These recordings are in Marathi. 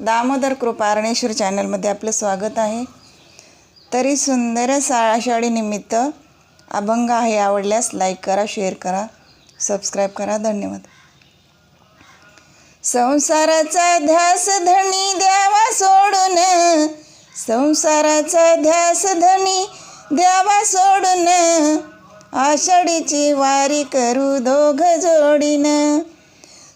दामोदर कृपा अरणेश्वर चॅनलमध्ये आपलं स्वागत आहे. तरी सुंदर सा आषाढीनिमित्त अभंग आहे आवडल्यास लाईक करा शेअर करा सबस्क्राईब करा. धन्यवाद. संसाराचा ध्यास धनी द्यावा सोडून संसाराचा ध्यास धनी द्यावा सोडून आषाढीची वारी करू दोघ जोडीनं.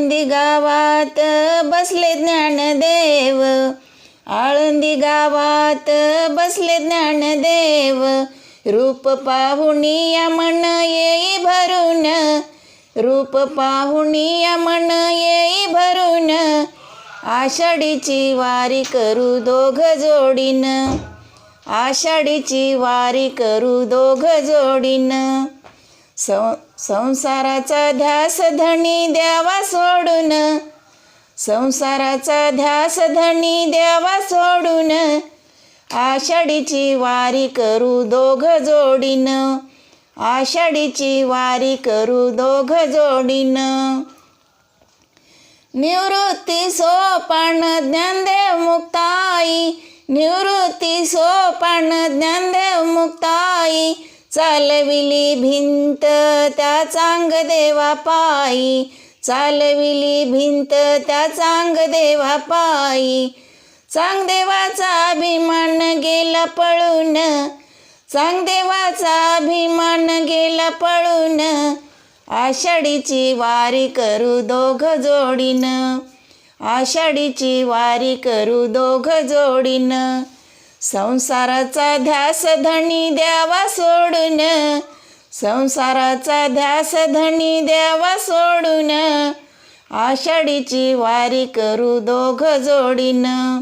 आळंदी गावात बसले ज्ञानदेव आळंदी गावात बसले ज्ञानदेव रूप पाहुणी या मन येई भरून. रूप पाहुणी या मन येई भरून. आषाढीची वारी करू दोघ जोडीन. आषाढीची वारी करू दोघ जोडीन. सं संसाराचा ध्यास धनी द्यावा सोडून. संसाराचा ध्यास धनी द्यावा सोडून. आषाढीची वारी करू दोघ जोडीनं. आषाढीची वारी करू दोघ जोडीनं. निवृत्ती सोपान ज्ञानदेव मुक्ताई. निवृत्ती सोपान ज्ञानदेव मुक्ताई. चालविली भिंत त्या चांग देवा पायी. चालविली भिंत त्या चांग देवा पायी. चांगदेवाचा अभिमान गेला पळून. चांगदेवाचा अभिमान गेला पळून. आषाढीची वारी करू दोघ जोडीनं. आषाढीची वारी करू दोघ जोडीनं. संसाराचा ध्यास धनी द्यावा सोडून. संसाराचा ध्यास धनी द्यावा सोडून. आषाढीची वारी करू दोघ जोडीनं.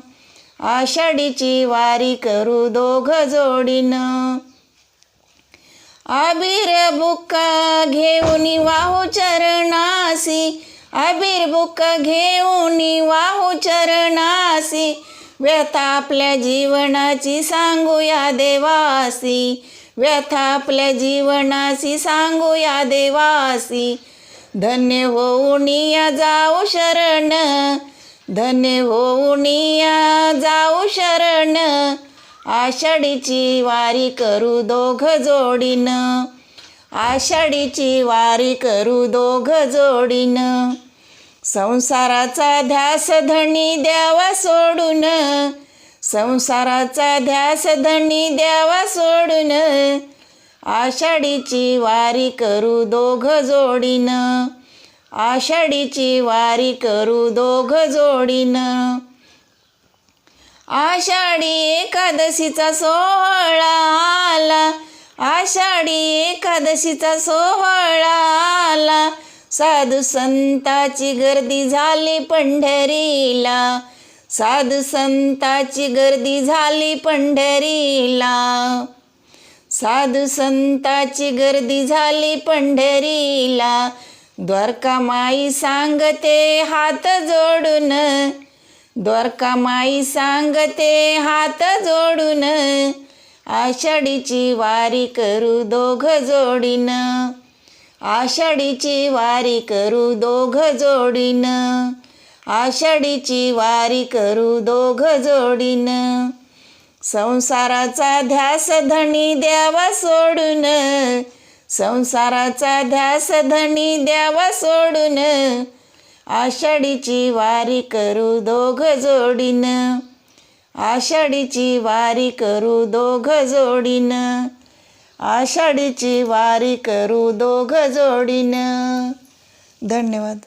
आषाढीची वारी करू दोघ जोडीनं. आबीर बुक्का घेऊन वाहू चरणासी. आबीर बुक्का घेऊन वाहू चरणासी. व्यथा आपल्या जीवनाची सांगूया देवासी. व्यथा आपल्या जीवनाची सांगूया देवासी. धन्य होऊन या जाऊ शरण. धन्य होऊन या जाऊ शरण. आषाढीची वारी करू दोघ जोडीनं. आषाढीची वारी करू दोघ जोडीनं. संसाराचा ध्यास धनी द्यावा सोडून संसाराचा ध्यास धनी द्यावा सोडून आषाढीची वारी करू दोघ जोडीनं आषाढीची वारी करू दोघ जोडीनं. आषाढी एकादशीचा सोहळा आला आषाढी एकादशीचा सोहळा आला साधू संताची गर्दी झाली पंढरीला. साधू संताची गर्दी झाली पंढरीला. साधू संताची गर्दी झाली पंढरीला. द्वारकामाई सांगते हात जोडून. द्वारकामाई सांगते हात जोडून. आषाढीची वारी करू दोघ जोडीनं. आषाढीची वारी करू दोघ जोडीनं. आषाढीची वारी करू दोघ जोडीनं. संसाराचा ध्यास धनी द्यावा सोडून. संसाराचा ध्यास धनी द्यावा सोडून. आषाढीची वारी करू दोघ जोडीनं. आषाढीची वारी करू दोघ जोडीनं. आषाढीची वारी करू दोघ जोडीनं. धन्यवाद.